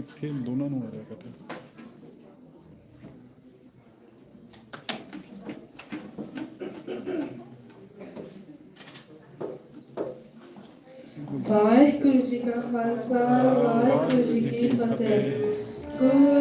ਇੱਥੇ ਦੋਨਾਂ ਨੂੰ ਆ ਰਿਹਾ ਇਕੱਠੇ। ਵਾਹਿਗੁਰੂ ਜੀ ਕਾ ਖਾਲਸਾ, ਵਾਹਿਗੁਰੂ ਜੀ ਕੀ ਫਤਿਹ। ਗੁਰਪੂਰੇ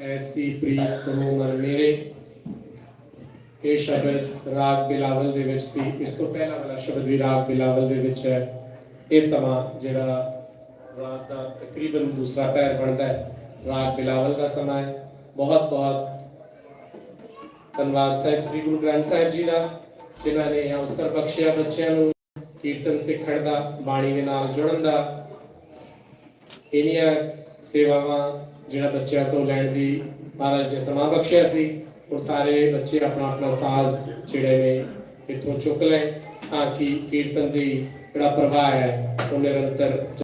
ਨੈਂਸੀ ਪ੍ਰੀਤ ਨੂੰ ਮਨ ਮੇਰੇ। ਇਹ ਸ਼ਬਦ ਰਾਗ ਬਿਲਾਵਲ ਦੇ ਵਿੱਚ ਸੀ। ਇਸ ਤੋਂ ਪਹਿਲਾਂ ਵਾਲਾ ਸ਼ਬਦ ਵੀ ਰਾਗ ਬਿਲਾਵਲ ਦੇ ਵਿੱਚ ਹੈ। ਇਹ ਸਮਾਂ ਜਿਹੜਾ ਰਾਤ ਦਾ ਤਕਰੀਬਨ ਦੂਸਰਾ ਪੈਰ ਬਣਦਾ ਹੈ। ਰਾਗ ਬਿਲਾਵਲ ਦਾ ਸਮਾਂ ਹੈ। ਬਹੁਤ ਬਹੁਤ ਧੰਨਵਾਦ ਸਾਹਿਬ ਸ੍ਰੀ ਗੁਰੂ ਗ੍ਰੰਥ ਸਾਹਿਬ ਜੀ ਦਾ, ਜਿਨ੍ਹਾਂ ਨੇ ਅਵਸਰ ਬਖਸ਼ਿਆ ਬੱਚਿਆਂ ਨੂੰ ਕੀਰਤਨ ਸਿੱਖਣ ਦਾ, ਬਾਣੀ ਦੇ ਨਾਲ ਜੁੜਨ ਦਾ। ਇਹਨੀਆਂ ਸੇਵਾਵਾਂ ਜਿਹੜਾ ਬੱਚਿਆਂ ਤੋਂ ਲੈਣ ਦੀ ਮਹਾਰਾਜ ਨੇ ਸਮਾਂ ਬਖਸ਼ਿਆ ਸੀ ਉਹ ਸਾਰੇ ਬੱਚੇ ਆਪਣਾ ਆਪਣਾ ਸਾਜ਼ ਜਿਹੜੇ ਨੇ ਇੱਥੋਂ ਚੁੱਕ ਲਏ ਤਾਂ ਕਿ ਕੀਰਤਨ ਦੀ ਜਿਹੜਾ ਪ੍ਰਵਾਹ ਹੈ, ਉਹ ਨਿਰੰਤਰ